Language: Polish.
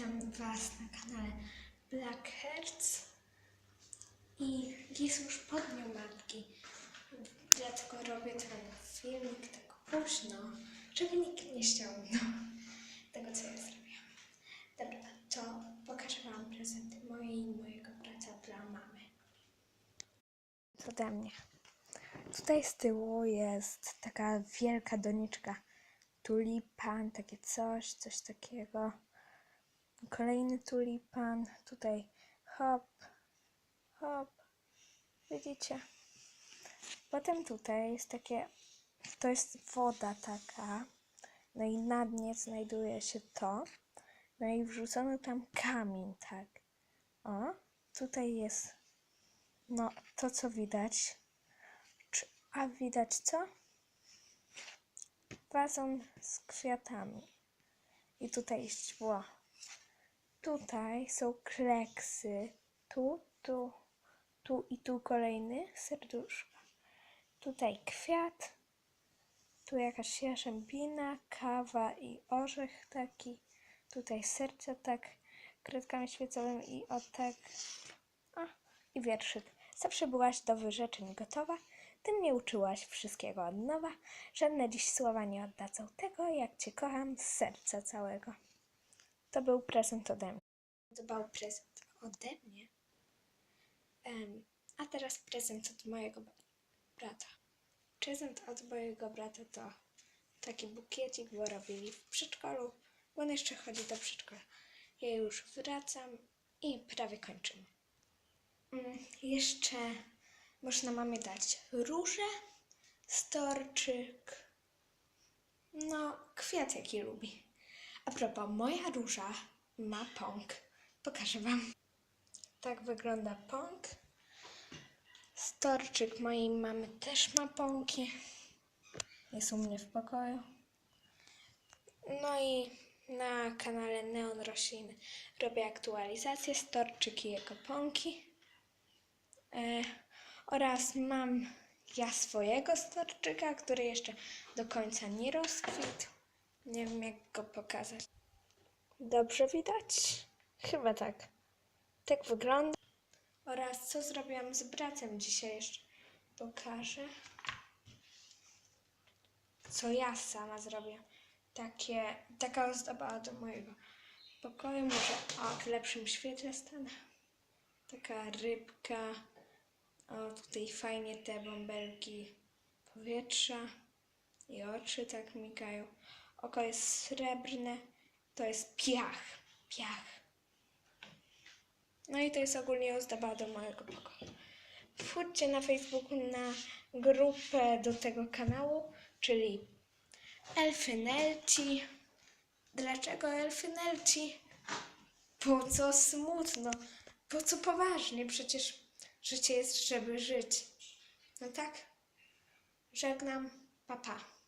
Witam Was na kanale Black Hertz i jest już po dniu matki, dlatego robię ten filmik tak późno, żeby nikt nie ściągnął tego, co ja zrobiłam. Dobra, to pokażę Wam prezenty moje i mojego brata dla mamy. Ode mnie. Tutaj z tyłu jest taka wielka doniczka tulipan, takie coś, coś takiego. Kolejny tulipan, tutaj hop, hop, widzicie? Potem tutaj jest takie, to jest woda taka, no i na dnie znajduje się to, no i wrzucono tam kamień, tak. O, tutaj jest, no to co widać, Czy, a widać co? Wazon z kwiatami. I tutaj źdźbło. Tutaj są kleksy. Tu, tu, tu i tu kolejny serduszko. Tutaj kwiat. Tu jakaś jarzębina, kawa i orzech taki. Tutaj serce tak kredkami świecowymi i o tak. A, i wierszyk. Zawsze byłaś do wyrzeczeń gotowa. Ty mnie uczyłaś wszystkiego od nowa. Żadne dziś słowa nie oddadzą tego, jak cię kocham z serca całego. To był prezent ode mnie. To był prezent ode mnie. Em, a teraz prezent od mojego brata. Prezent od mojego brata to taki bukiecik, bo robili w przedszkolu. bo On jeszcze chodzi do przedszkola. Ja już wracam i prawie kończymy. Mm, jeszcze można mamie dać róże, storczyk, no kwiat jaki lubi. A propos, moja róża ma pąk. Pokażę wam. Tak wygląda pąk. Storczyk mojej mamy też ma pąki. Jest u mnie w pokoju. No i na kanale Neon Rośliny robię aktualizację Storczyk i jego pąki. E, oraz mam ja swojego storczyka, który jeszcze do końca nie rozkwitł. Nie wiem jak go pokazać. Dobrze widać? Chyba tak. Tak wygląda. Oraz co zrobiłam z bratem dzisiaj jeszcze pokażę. Co ja sama zrobię. Takie, taka ozdoba do mojego pokoju. Może o, w lepszym świetle stanę. Taka rybka. O, tutaj fajnie te bąbelki powietrza i oczy tak migają. Oko jest srebrne, to jest piach, piach. No i to jest ogólnie ozdoba do mojego pokoju. Wchodźcie na Facebooku na grupę do tego kanału, czyli Elfynelci. Dlaczego Elfynelci? Po co smutno? Po co poważnie? Przecież życie jest, żeby żyć. No tak? Żegnam. Pa, pa.